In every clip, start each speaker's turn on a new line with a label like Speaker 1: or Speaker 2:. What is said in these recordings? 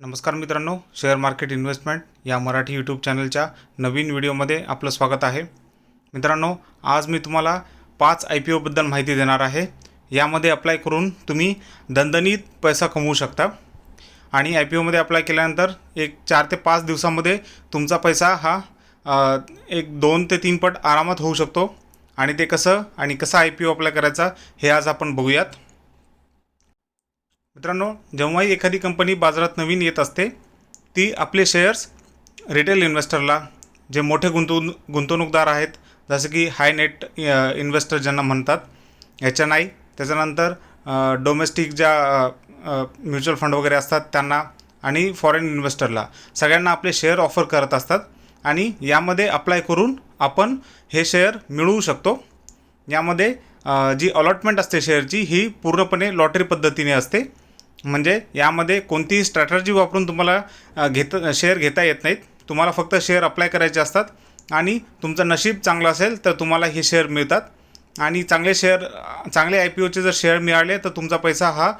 Speaker 1: नमस्कार मित्रांनो share market investment या मराठी यूट्यूब चॅनलच्या नवीन व्हिडिओमध्ये आपलं स्वागत आहे. मित्रांनो आज मी तुम्हाला पाच आय पी ओबद्दल माहिती देणार आहे. यामध्ये अप्लाय करून तुम्ही दणदणीत पैसा कमवू शकता आणि आय पी ओमध्ये अप्लाय केल्यानंतर एक चार ते पाच दिवसामध्ये तुमचा पैसा हा एक दोन ते तीन पट आरामात होऊ शकतो. आणि ते कसं आणि कसं आय पी ओ अप्लाय करायचा हे आज आपण बघूयात. मित्रांनो जेव्हाही एखादी कंपनी बाजारात नवीन येत असते ती आपले शेअर्स रिटेल इन्व्हेस्टरला जे मोठे गुंतवणू गुंतवणूकदार आहेत जसं की हाय नेट इन्व्हेस्टर ज्यांना म्हणतात याच्या नाही. त्याच्यानंतर डोमेस्टिक ज्या म्युच्युअल फंड वगैरे असतात त्यांना आणि फॉरेन इन्व्हेस्टरला सगळ्यांना आपले शेअर ऑफर करत असतात आणि यामध्ये अप्लाय करून आपण हे शेअर मिळवू शकतो. यामध्ये जी अलॉटमेंट असते शेअरची ही पूर्णपणे लॉटरी पद्धतीने असते. म्हणजे यामध्ये कोणतीही स्ट्रॅटर्जी वापरून तुम्हाला घेत शेअर घेता येत नाहीत. तुम्हाला फक्त शेअर अप्लाय करायचे असतात. आणि तुमचं नशीब चांगलं असेल तर तुम्हाला हे शेअर मिळतात. आणि चांगले शेअर चांगले आय पी ओचे जर शेअर मिळाले तर तुमचा पैसा हा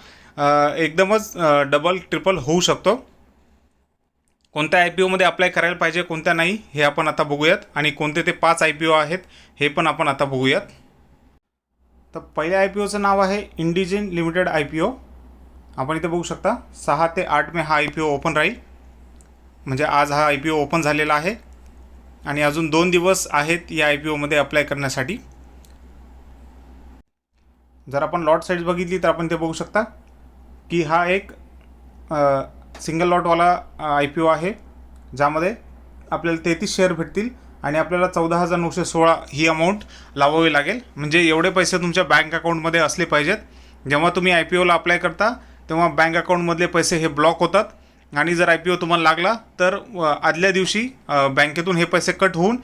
Speaker 1: एकदमच डबल ट्रिपल होऊ शकतो. कोणत्या आय पी ओमध्ये अप्लाय करायला पाहिजे कोणत्या नाही हे आपण आता बघूयात. आणि कोणते ते पाच आय पी ओ आहेत हे पण आपण आता बघूयात. तर पहिल्या आय पी ओचं नाव आहे Indigene limited I P O आपण इथे बघू शकता सहा ते आठ मे हा आय पी ओ ओपन राहील. म्हणजे आज हा आय पी ओ ओपन झालेला आहे. आणि अजून दोन दिवस आहेत या आय पी ओमध्ये अप्लाय करण्यासाठी. जर आपण लॉट साईज बघितली तर आपण ते बघू शकता की हा एक सिंगल लॉटवाला आय पी ओ आहे. ज्यामध्ये आपल्याला तेहतीस शेअर भेटतील आणि आपल्याला चौदा हजार नऊशे सोळा ही अमाऊंट लावावी लागेल. म्हणजे एवढे पैसे तुमच्या बँक अकाउंटमध्ये असले पाहिजेत. जेव्हा तुम्ही आय पी ओला अप्लाय करता तेव्हा बँक अकाउंटमधले पैसे हे ब्लॉक होतात. आणि जर आय पी ओ तुम्हाला लागला तर आदल्या दिवशी बँकेतून हे पैसे कट होऊन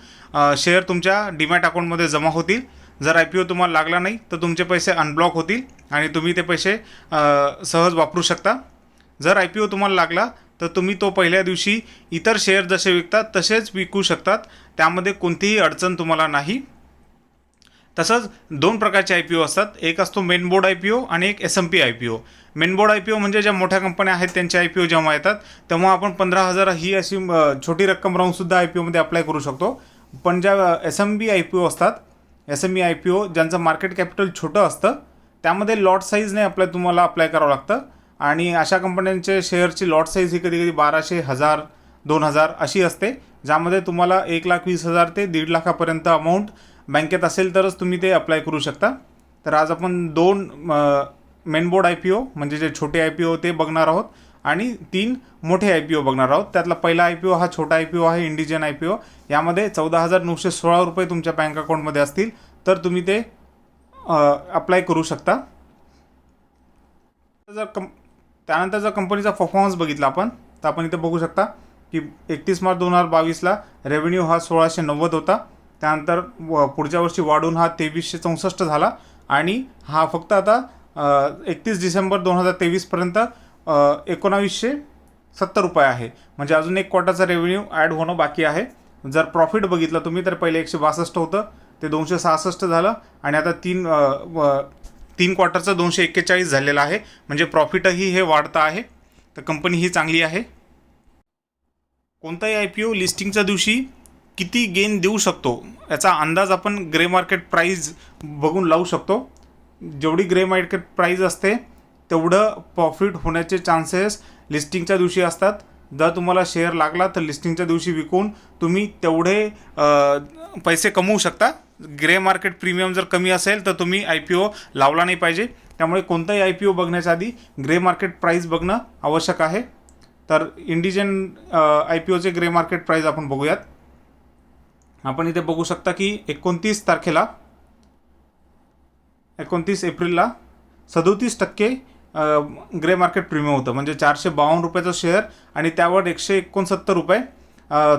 Speaker 1: शेअर तुमच्या डीमॅट अकाउंटमध्ये जमा होतील. जर आय पी ओ तुम्हाला लागला नाही तर तुमचे पैसे अनब्लॉक होतील आणि तुम्ही ते पैसे सहज वापरू शकता. जर आय पी ओ तुम्हाला लागला तर तुम्ही तो पहिल्या दिवशी इतर शेअर जसे विकतात तसेच विकू शकतात. त्यामध्ये कोणतीही अडचण तुम्हाला नाही. तसंच दोन प्रकारचे आय पी ओ असतात. एक असतो main board I P O आणि एक S M P I P O main board I P O म्हणजे ज्या मोठ्या कंपन्या आहेत त्यांचे आय पी ओ जेव्हा येतात तेव्हा आपण पंधरा हजार ही अशी छोटी रक्कम राहूनसुद्धा आय पी ओमध्ये अप्लाय करू शकतो. पण ज्या S M B I P O S M B I P O ओ ज्यांचं मार्केट कॅपिटल छोटं असतं त्यामध्ये लॉट साईजने अप्लाय तुम्हाला अप्लाय करावं लागतं. आणि अशा कंपन्यांचे शेअरची लॉट साईज ही कधी कधी बाराशे हजार दोन हजार अशी असते ज्यामध्ये तुम्हाला एक लाख वीस हजार ते दीड लाखापर्यंत अमाऊंट बँकेत असेल तरच तुम्ही ते अप्लाय करू शकता. तर आज आपण दोन main board I P O म्हणजे जे छोटे आय पी ओ ते बघणार आहोत आणि तीन मोठे आय पी ओ बघणार आहोत. त्यातला पहिला आय पी ओ हा छोटा आय पी ओ आहे इंडिजियन आय पी ओ यामध्ये चौदा हजार नऊशे सोळा रुपये तुमच्या बँक अकाउंटमध्ये असतील तर तुम्ही ते अप्लाय करू शकता. जर कं त्यानंतर जर कंपनीचा परफॉर्मन्स बघितला आपण तर आपण इथे बघू शकता की एकतीस मार्च दोन हजार बावीसला रेव्हेन्यू हा सोळाशे नव्वद होता. त्यानंतर व पुढच्या वर्षी वाढून हा तेवीसशे चौसष्ट झाला आणि हा फक्त आता एकतीस डिसेंबर दोन हजार तेवीसपर्यंत एकोणावीसशे सत्तर रुपये आहे. म्हणजे अजून एक क्वार्टरचा रेव्हेन्यू ॲड होणं बाकी आहे. जर प्रॉफिट बघितलं तुम्ही तर पहिले एकशे बासष्ट होतं ते दोनशे सहासष्ट झालं आणि आता तीन व- तीन क्वार्टरचं दोनशे एक्केचाळीस झालेलं आहे. म्हणजे प्रॉफिटही हे वाढतं आहे. तर कंपनी ही चांगली आहे. कोणताही आय पी ओ लिस्टिंगच्या दिवशी किती गेन देऊ शकतो याचा अंदाज आपण ग्रे मार्केट प्राईज बघून लावू शकतो. जेवढी ग्रे मार्केट प्राईज असते तेवढं प्रॉफिट होण्याचे चान्सेस लिस्टिंगच्या दिवशी असतात. जर तुम्हाला शेअर लागला तर लिस्टिंगच्या दिवशी विकून तुम्ही तेवढे पैसे कमवू शकता. ग्रे मार्केट प्रीमियम जर कमी असेल तर तुम्ही आय पी ओ लावला नाही पाहिजे. त्यामुळे कोणताही आय पी ओ बघण्याच्या आधी ग्रे मार्केट प्राईज बघणं आवश्यक आहे. तर इंडिजन आय पी ओचे ग्रे मार्केट प्राईज आपण बघूयात. आपण इथे बघू शकता की एकोणतीस तारखेला एकोणतीस एप्रिलला सदोतीस टक्के ग्रे मार्केट प्रीमियम होतं. म्हणजे चारशे बावन्न रुपयाचं शेअर आणि त्यावर एकशे एकोणसत्तर रुपये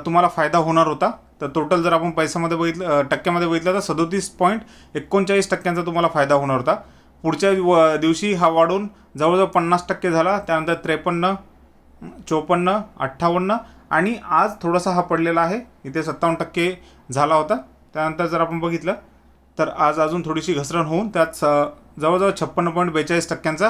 Speaker 1: तुम्हाला फायदा होणार होता. तर टोटल जर आपण पैशामध्ये बघितलं टक्क्यामध्ये बघितलं तर सदोतीस पॉईंट एकोणचाळीस टक्क्यांचा तुम्हाला फायदा होणार होता. पुढच्या व- दिवशी हा वाढून जवळजवळ पन्नास टक्के झाला. त्यानंतर त्रेपन्न चोपन्न अठ्ठावन्न आणि आज थोडासा हा पडलेला आहे. इथे सत्तावन्न टक्के झाला होता. त्यानंतर जर आपण बघितलं तर आज अजून थोडीशी घसरण होऊन त्यात स जवळजवळ छप्पन्न पॉईंट बेचाळीस टक्क्यांचा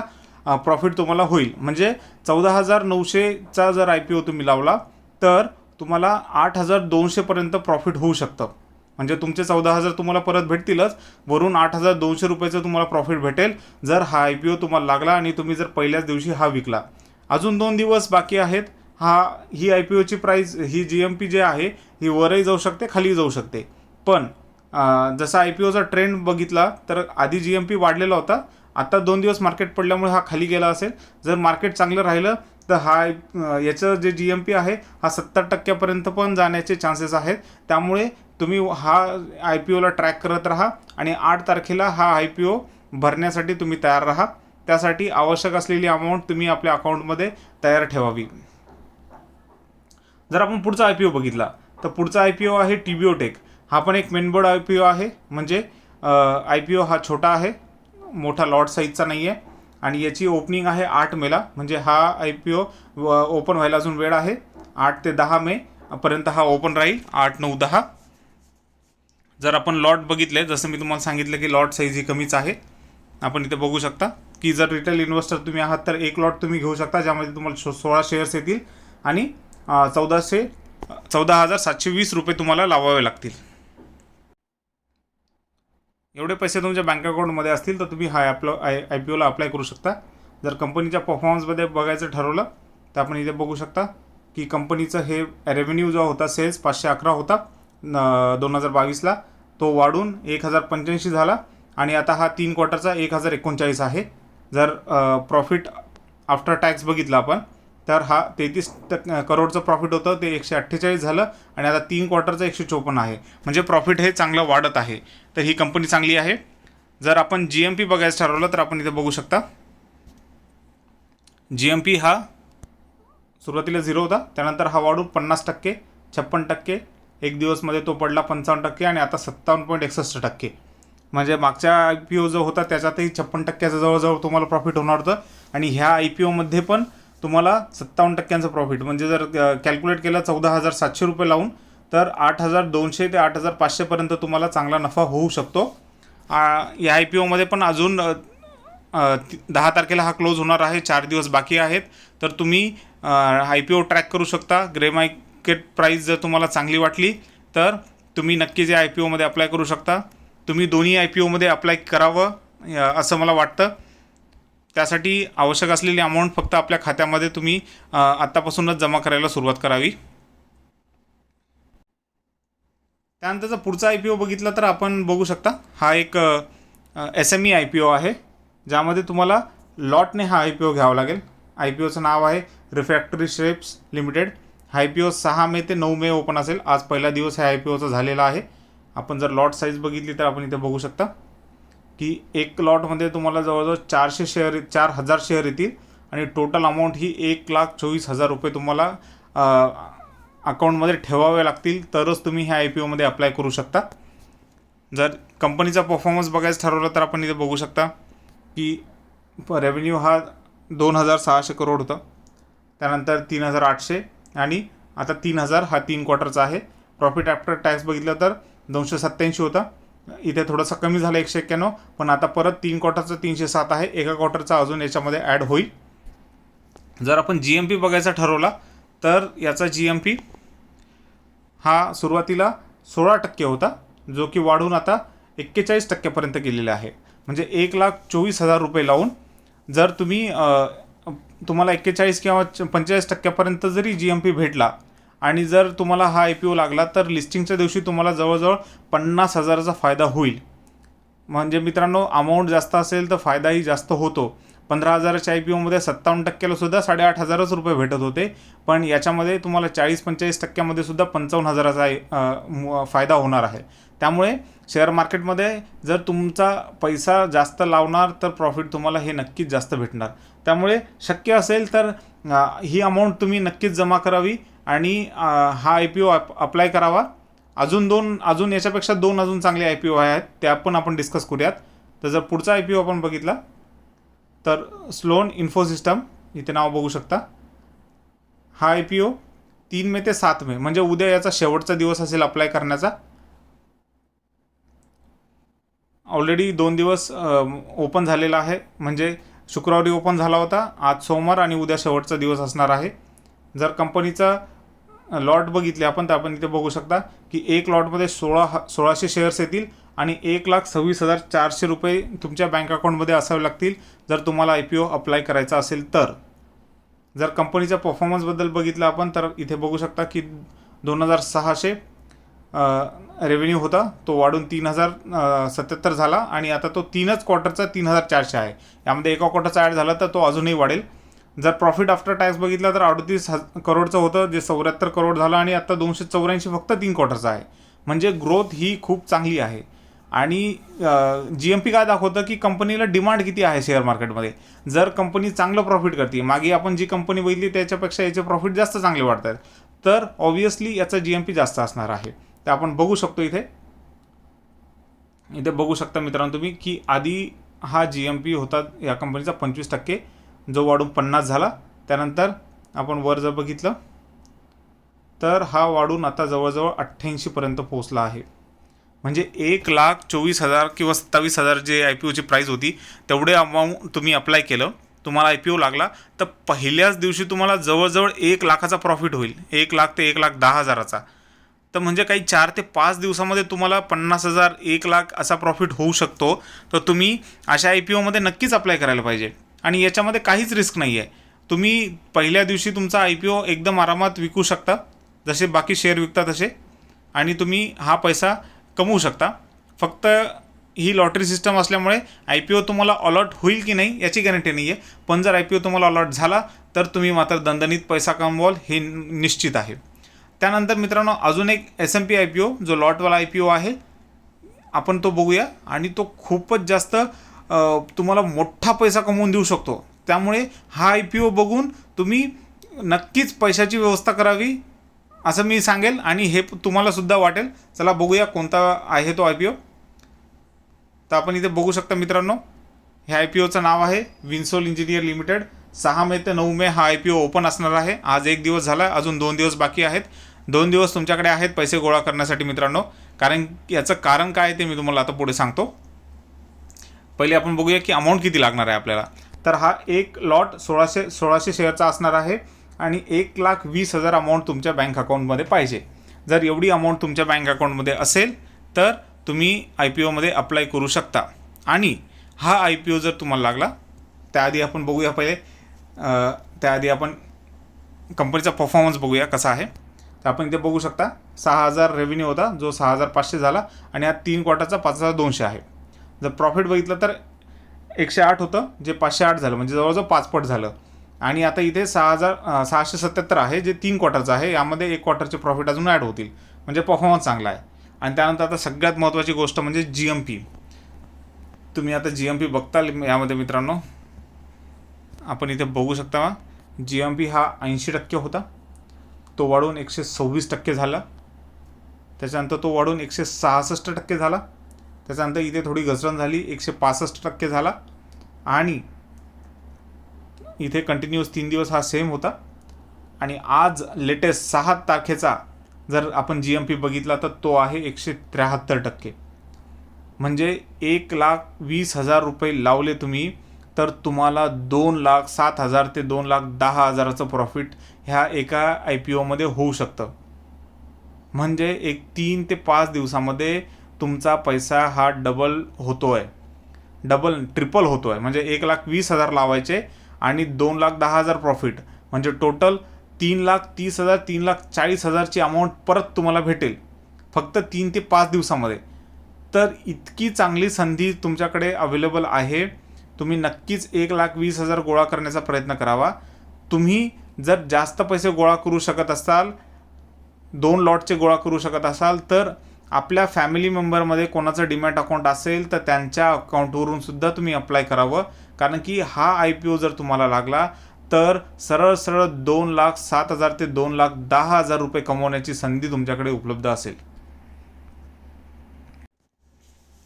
Speaker 1: प्रॉफिट तुम्हाला होईल. म्हणजे चौदा हजार नऊशेचा जर आय पी ओ तुम्ही लावला तर तुम्हाला आठ हजार दोनशेपर्यंत प्रॉफिट होऊ शकतं. म्हणजे तुमचे चौदा हजार तुम्हाला परत भेटतीलच. वरून आठ हजार दोनशे रुपयाचं तुम्हाला प्रॉफिट भेटेल जर हा आय पी ओ तुम्हाला लागला आणि तुम्ही जर पहिल्याच दिवशी हा विकला. अजून दोन दिवस बाकी आहेत. हा ही आय पी ओची प्राईज ही जी एम पी जे आहे ही वरही जाऊ शकते खाली जाऊ शकते. पण जसा आय पी ओचा ट्रेंड बघितला तर आधी जी एम पी वाढलेला होता. आता दोन दिवस मार्केट पडल्यामुळे हा खाली गेला असेल. जर मार्केट चांगलं राहिलं तर हा याचं जे जी एम पी आहे हा सत्तर टक्क्यापर्यंत पण जाण्याचे चान्सेस आहेत. त्यामुळे तुम्ही हा आय पी ओला ट्रॅक करत राहा आणि आठ तारखेला हा आय पी ओ भरण्यासाठी तुम्ही तयार राहा. त्यासाठी आवश्यक असलेली अमाऊंट तुम्ही आपल्या अकाउंटमध्ये तयार ठेवावी. जर आपण पुढचा आय पी ओ बघितला तर पुढचा आय पी ओ आहे टी बी ओ टेक हा पण एक मेनबोर्ड आय पी ओ आहे. म्हणजे आय पी ओ हा छोटा आहे मोठा लॉट साईजचा नाही आहे आणि याची ओपनिंग आहे आठ मेला म्हणजे हा आय पी ओ ओपन व्हायला अजून वेळ आहे. आठ ते दहा मे पर्यंत हा ओपन राहील. आठ नऊ दहा. जर आपण लॉट बघितले जसं मी तुम्हाला सांगितलं की लॉट साईज ही कमीच आहे. आपण इथे बघू शकता की जर रिटेल इन्व्हेस्टर तुम्ही आहात तर एक लॉट तुम्ही घेऊ शकता ज्यामध्ये तुम्हाला सो सोळा शेअर्स येतील. आणि चौदाशे चौदा हजार सातशे वीस रुपये तुम्हाला लावावे लागतील. एवढे पैसे तुमच्या बँक अकाउंटमध्ये असतील तर तुम्ही हा ॲपला आय आय पी ओला अप्लाय करू शकता. जर कंपनीच्या परफॉर्मन्समध्ये बघायचं ठरवलं तर आपण इथे बघू शकता की कंपनीचं हे रेव्हेन्यू जो होता सेल्स पाचशे अकरा होता दोन हजार बावीसला तो वाढून एक हजार पंच्याऐंशी झाला आणि आता हा तीन क्वार्टरचा एक हजार एकोणचाळीस आहे. जर प्रॉफिट आफ्टर टॅक्स बघितला आपण तर हा तेहतीस टक् करोडचं प्रॉफिट होतं ते एकशे अठ्ठेचाळीस झालं आणि आता तीन क्वार्टरचं एकशे चोपन्न आहे. म्हणजे प्रॉफिट हे चांगलं वाढत आहे. तर ही कंपनी चांगली आहे. जर आपण जी एम पी बघायचं ठरवलं तर आपण इथे बघू शकता. जी एम पी हा सुरुवातीला झिरो होता. त्यानंतर हा वाढून पन्नास टक्के छप्पन टक्के एक दिवसमध्ये तो पडला पंचावन्न टक्के आणि आता सत्तावन्न पॉईंट एकसष्ट टक्के. म्हणजे मागच्या आय पी ओ जो होता त्याच्यातही छप्पन टक्क्याच्या जवळजवळ तुम्हाला प्रॉफिट होणार होतं. आणि ह्या आय पी ओमध्ये पण तुम्हाला सत्तावन्न टक्क्यांचं प्रॉफिट म्हणजे जर कॅल्क्युलेट केलं चौदा हजार सातशे रुपये लावून तर आठ हजार दोनशे ते आठ हजार पाचशेपर्यंत तुम्हाला चांगला नफा होऊ शकतो. आ, या आय पी ओमध्ये पण अजून दहा तारखेला हा क्लोज होणार आहे चार दिवस बाकी आहेत. तर तुम्ही आय पी ओ ट्रॅक करू शकता. ग्रे मार्केट प्राईस जर तुम्हाला चांगली वाटली तर तुम्ही नक्कीच या आय पी ओमध्ये अप्लाय करू शकता. तुम्ही दोन्ही आय पी ओमध्ये अप्लाय करावं असं मला वाटतं. त्यासाठी आवश्यक असलेली अमाऊंट फक्त आपल्या खात्यामध्ये तुम्ही आत्तापासूनच जमा करायला सुरुवात करावी. त्यानंतर जर पुढचा आय पी ओ बघितला तर आपण बघू शकता हा एक S M E I P O आहे ज्यामध्ये तुम्हाला लॉटने हा आय पी ओ घ्यावा लागेल. आय पी ओचं नाव आहे रिफॅक्टरी शेप्स लिमिटेड हा आय पी ओ सहा मे ते नऊ मे ओपन असेल. आज पहिला दिवस ह्या आय पी ओचा झालेला आहे. आपण जर लॉट साईज बघितली तर आपण इथे बघू शकता. की एक लॉटमध्ये तुम्हाला जवळजवळ चारशे शेअर चार हजार शेअर येतील आणि टोटल अमाऊंट ही एक लाख चोवीस हजार रुपये तुम्हाला अकाउंटमध्ये ठेवावे लागतील. तरच तुम्ही ह्या आय पी ओमध्ये अप्लाय करू शकता. जर कंपनीचा परफॉर्मन्स बघायचं ठरवलं तर आपण इथे बघू शकता की रेव्हेन्यू हा दोन हजार सहाशे करोड होता. त्यानंतर तीन हजार आठशे आणि आता तीन हजार हा तीन क्वार्टरचा आहे. प्रॉफिट आफ्टर टॅक्स बघितलं तर दोनशे सत्त्याऐंशी होता. इथे थोडंसं कमी झालं एकशे एक्क्याण्णव पण आता परत तीन क्वार्टरचं तीनशे सात आहे. एका क्वार्टरचा अजून याच्यामध्ये ॲड होईल. जर आपण जी एम पी बघायचा ठरवला तर याचा जी एम पी हा सुरुवातीला सोळा टक्के होता जो की वाढून आता एक्केचाळीस टक्क्यापर्यंत गेलेला आहे. म्हणजे एक लाख चोवीस हजार रुपये लावून जर तुम्ही तुम्हाला एक्केचाळीस किंवा पंचेचाळीस टक्क्यापर्यंत जरी जी एम पी भेटला आणि जर तुम्हाला हा आय पी ओ लागला तर लिस्टिंगच्या दिवशी तुम्हाला जवळजवळ पन्नास हजाराचा फायदा होईल. म्हणजे मित्रांनो अमाऊंट जास्त असेल तर फायदाही जास्त होतो. पंधरा हजाराच्या आय पी ओमध्ये सत्तावन्न टक्क्याला सुद्धा साडेआठ हजारच रुपये भेटत होते. पण याच्यामध्ये तुम्हाला चाळीस पंचेचाळीस टक्क्यामध्ये सुद्धा पंचावन्न हजाराचा फायदा होणार आहे. त्यामुळे शेअर मार्केटमध्ये जर तुमचा पैसा जास्त लावणार तर प्रॉफिट तुम्हाला हे नक्कीच जास्त भेटणार. त्यामुळे शक्य असेल तर ही अमाऊंट तुम्ही नक्कीच जमा करावी. आणि हा आय पी ओ अप्लाय करावा. अजून दोन अजून याच्यापेक्षा दोन अजून चांगले आय पी ओ आहेत त्या पण आपण डिस्कस करूयात. तर जर पुढचा आय पी ओ आपण बघितला तर स्लोन इन्फोसिस्टम इथे नाव बघू शकता. हा आय पी ओ तीन मे ते सात मे म्हणजे उद्या याचा शेवटचा दिवस असेल अप्लाय करण्याचा. ऑलरेडी दोन दिवस ओपन झालेला आहे म्हणजे शुक्रवारी ओपन झाला होता आज सोमवार आणि उद्या शेवटचा दिवस असणार आहे. जर कंपनीचा लॉट बघितले आपण तर आपण इथे बघू शकता की एक लॉटमध्ये सोळा सोळाशे शेअर्स येतील आणि एक लाख सव्वीस हजार चारशे रुपये तुमच्या बँक अकाउंटमध्ये असावे लागतील जर तुम्हाला आय पी ओ अप्लाय करायचा असेल तर. जर कंपनीच्या परफॉर्मन्सबद्दल बघितलं आपण तर इथे बघू शकता की दोन हजार सहाशे रेव्हेन्यू होता तो वाढून तीन हजार सत्याहत्तर झाला आणि आता तो तीनच क्वार्टरचा तीन हजार चारशे आहे. यामध्ये एका क्वार्टरचा ॲड झाला तर तो अजूनही वाढेल. जर प्रॉफिट आफ्टर टॅक्स बघितला तर अडतीस हज करोडचं होतं जे चौऱ्याहत्तर करोड झालं आणि आता दोनशे चौऱ्याऐंशी फक्त तीन क्वार्टरचं आहे. म्हणजे ग्रोथ ही खूप चांगली आहे. आणि जी एम पी काय दाखवतं की कंपनीला डिमांड किती आहे शेअर मार्केटमध्ये जर कंपनी चांगलं प्रॉफिट करते मागे आपण जी कंपनी बघितली त्याच्यापेक्षा याचे प्रॉफिट जास्त चांगले वाढत आहेत तर ऑब्वियसली याचा जी एम पी जास्त असणार आहे. ते आपण बघू शकतो इथे. इथे बघू शकता मित्रांनो तुम्ही की आधी हा जी एम पी होता या कंपनीचा पंचवीस टक्के जो वाढून पन्नास झाला त्यानंतर आपण वर जर बघितलं तर हा वाढून आता जवळजवळ अठ्ठ्याऐंशीपर्यंत पोहोचला आहे. म्हणजे एक लाख चोवीस हजार किंवा सत्तावीस हजार जे आय पी ओची प्राईस होती तेवढे अमाऊंट तुम्ही अप्लाय केलं तुम्हाला आय पी ओ लागला तर पहिल्याच दिवशी तुम्हाला जवळजवळ एक लाखाचा प्रॉफिट होईल. एक लाख ते एक लाख दहा हजाराचा. तर म्हणजे काही चार ते पाच दिवसामध्ये तुम्हाला पन्नास हजार एक लाख असा प्रॉफिट होऊ शकतो. तर तुम्ही अशा आय पी ओमध्ये नक्कीच अप्लाय करायला पाहिजे. आणि याच्यामध्ये काहीच रिस्क नाही आहे तुम्ही पहिल्या दिवशी तुमचा आय पी ओ एकदम आरामात विकू शकता. जसे बाकी शेअर विकता तसे. आणि तुम्ही हा पैसा कमवू शकता. फक्त ही लॉटरी सिस्टम असल्यामुळे आय पी ओ तुम्हाला अलॉट होईल की नाही याची गॅरंटी नाही आहे पण जर आय पी ओ तुम्हाला अलॉट झाला तर तुम्ही मात्र दणदणीत पैसा कमवाल हे निश्चित आहे. त्यानंतर मित्रांनो अजून एक S M P I P O जो लॉटवाला आय पी ओ आहे आपण तो बघूया. आणि तो खूपच जास्त तुम्हाला मोठा पैसा कमवून देऊ शकतो. त्यामुळे हा आय पी ओ बघून तुम्ही नक्कीच पैशाची व्यवस्था करावी असं मी सांगेल आणि हे तुम्हाला सुद्धा वाटेल. चला बघूया कोणता आहे तो आय पी ओ तर आपण इथे बघू शकता मित्रांनो ह्या आय पी ओचं नाव आहे विन्सोल इंजिनियर लिमिटेड. सहा मे ते नऊ मे हा आय पी ओ ओपन असणार आहे. आज एक दिवस झाला अजून दोन दिवस बाकी आहेत. दोन दिवस तुमच्याकडे आहेत पैसे गोळा करण्यासाठी मित्रांनो. कारण याचं कारण काय आहे ते मी तुम्हाला आता पुढे सांगतो. पहिले आपण बघूया की अमाऊंट किती लागणार आहे आपल्याला. तर हा एक लॉट सोळाशे सोळाशे शेअरचा असणार आहे आणि एक लाख वीस हजार अमाऊंट तुमच्या बँक अकाउंटमध्ये पाहिजे. जर एवढी अमाऊंट तुमच्या बँक अकाउंटमध्ये असेल तर तुम्ही आय पी ओमध्ये अप्लाय करू शकता. आणि हा आय पी ओ जर तुम्हाला लागला त्याआधी आपण बघूया पहिले. त्याआधी आपण कंपनीचा परफॉर्मन्स बघूया कसा आहे. तर आपण इथे बघू शकता सहा हजार रेव्हेन्यू होता जो सहा हजार पाचशे झाला आणि हा तीन क्वार्टरचा पाच हजार दोनशे आहे. जर प्रॉफिट बघितलं तर एकशे आठ होतं जे पाचशे आठ झालं म्हणजे जवळजवळ पाचपट झालं. आणि आता इथे सहा हजार सहाशे सत्याहत्तर आहे जे तीन क्वार्टरचं आहे यामध्ये एक क्वार्टरचे प्रॉफिट अजून ॲड होतील. म्हणजे परफॉर्मन्स चांगला आहे. आणि त्यानंतर आता सगळ्यात महत्त्वाची गोष्ट म्हणजे जी एम पी तुम्ही आता जी एम पी बघताल यामध्ये मित्रांनो? आपण इथे बघू शकता जी एम पी हा ऐंशी टक्के होता. तो वाढून एकशे सव्वीस टक्के झाला. त्याच्यानंतर तो वाढून एकशे सहासष्ट टक्के झाला. त्याच्यानंतर इथे थोडी घसरण झाली एकशे पासष्ट टक्के झाला. आणि इथे कंटिन्युअस तीन दिवस हा सेम होता. आणि आज लेटेस्ट सहा तारखेचा जर आपण जी एम पी बघितला तर तो आहे एकशे त्र्याहत्तर टक्के. म्हणजे एक लाख वीस हजार रुपये लावले तुम्ही तर तुम्हाला दोन लाख सात हजार ते दोन लाख दहा हजाराचं प्रॉफिट ह्या एका आय पी ओमध्ये होऊ शकतं. म्हणजे एक तीन ते पाच दिवसामध्ये तुमचा पैसा हा डबल होतो आहे डबल ट्रिपल होतो आहे म्हणजे एक लाख वीस हजार लावायचे आणि दोन लाख दहा हजार प्रॉफिट म्हणजे टोटल तीन लाख तीस हजार तीन लाख चाळीस हजारची अमाऊंट परत तुम्हाला भेटेल. फक्त तीन ते पाच दिवसामध्ये. तर इतकी चांगली संधी तुमच्याकडे अवेलेबल आहे. तुम्ही नक्कीच एक लाख वीस हजार गोळा करण्याचा प्रयत्न करावा. तुम्ही जर जास्त पैसे गोळा करू शकत असाल दोन लॉटचे गोळा करू शकत असाल तर आपल्या फॅमिली मेंबरमध्ये कोणाचं डिमॅट अकाउंट असेल तर त्यांच्या अकाउंटवरून सुद्धा तुम्ही अप्लाय करावं. कारण की हा आय पी ओ जर तुम्हाला लागला तर सरळ सरळ दोन लाख सात हजार ते दोन लाख दहा हजार रुपये कमवण्याची संधी तुमच्याकडे उपलब्ध असेल.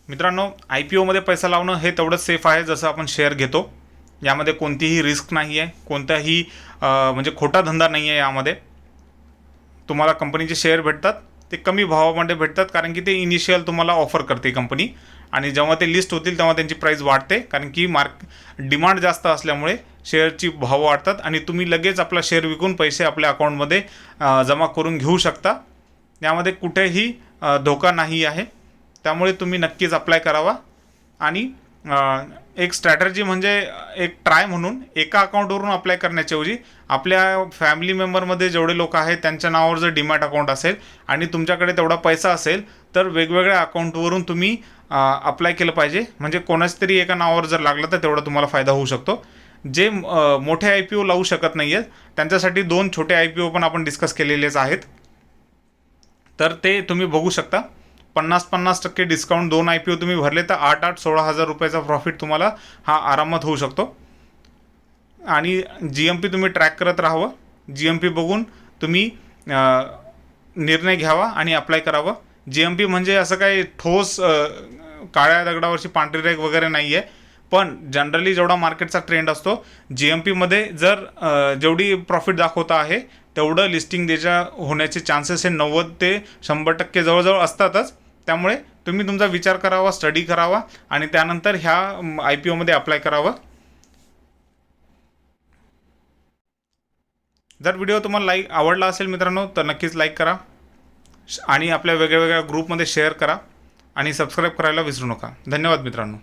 Speaker 1: मित्रांनो आय पी ओमध्ये पैसा लावणं हे तेवढंच सेफ आहे जसं आपण शेअर घेतो. यामध्ये कोणतीही रिस्क नाही आहे कोणताही म्हणजे खोटा धंदा नाही आहे यामध्ये. तुम्हाला कंपनीचे शेअर भेटतात. ते कमी भावामध्ये भेटतात कारण की ते इनिशियल तुम्हाला ऑफर करते कंपनी आणि जेव्हा ते लिस्ट होतील तेव्हा त्यांची प्राईस वाढते कारण की मार्क डिमांड जास्त असल्यामुळे शेअरची भाव वाढतात आणि तुम्ही लगेच आपला शेअर विकून पैसे आपल्या अकाउंटमध्ये जमा करून घेऊ शकता. यामध्ये कुठेही धोका नाही आहे. त्यामुळे तुम्ही नक्कीच अप्लाय करावा. आणि एक स्ट्रॅटर्जी म्हणजे एक ट्राय म्हणून एका अकाउंटवरून अप्लाय करण्याच्याऐवजी आपल्या फॅमिली मेंबरमध्ये जेवढे लोक आहेत त्यांच्या नावावर जर डीमॅट अकाउंट असेल आणि तुमच्याकडे तेवढा पैसा असेल तर वेगवेगळ्या अकाउंटवरून तुम्ही अप्लाय केलं पाहिजे. म्हणजे कोणाच तरी एका नावावर जर लागलं तर तेवढा तुम्हाला फायदा होऊ शकतो. जे मोठे आय पी ओ लावू शकत नाही आहेत त्यांच्यासाठी दोन छोटे आय पी ओ पण आपण डिस्कस केलेलेच आहेत. तर ते तुम्ही बघू शकता. पन्नास पन्नास टक्के डिस्काउंट दोन आय पी ओ तुम्ही भरले तर आठ आठ सोळा हजार रुपयाचा प्रॉफिट तुम्हाला हा आरामात होऊ शकतो. आणि जी एम पी तुम्ही ट्रॅक करत राहावं. जी एम पी बघून तुम्ही निर्णय घ्यावा आणि अप्लाय करावं. जी एम पी म्हणजे असं काही ठोस काळ्या दगडावरची पांढरी रेग वगैरे नाही आहे पण जनरली जेवढा मार्केटचा ट्रेंड असतो जी एम पीमध्ये जर जेवढी प्रॉफिट दाखवता आहे तेवढं लिस्टिंग त्याच्या होण्याचे चान्सेस हे नव्वद ते शंभर टक्के जवळजवळ असतातच. त्यामुळे तुम्ही तुमचा विचार करावा स्टडी करावा आणि त्यानंतर ह्या आय पी ओमध्ये अप्लाय करावं. जर व्हिडिओ तुम्हाला लाईक आवडला असेल मित्रांनो तर नक्कीच लाईक करा. श- आणि आपल्या वेगळ्या वेगळ्या ग्रुपमध्ये शेअर करा. आणि सबस्क्राईब करायला विसरू नका. धन्यवाद मित्रांनो.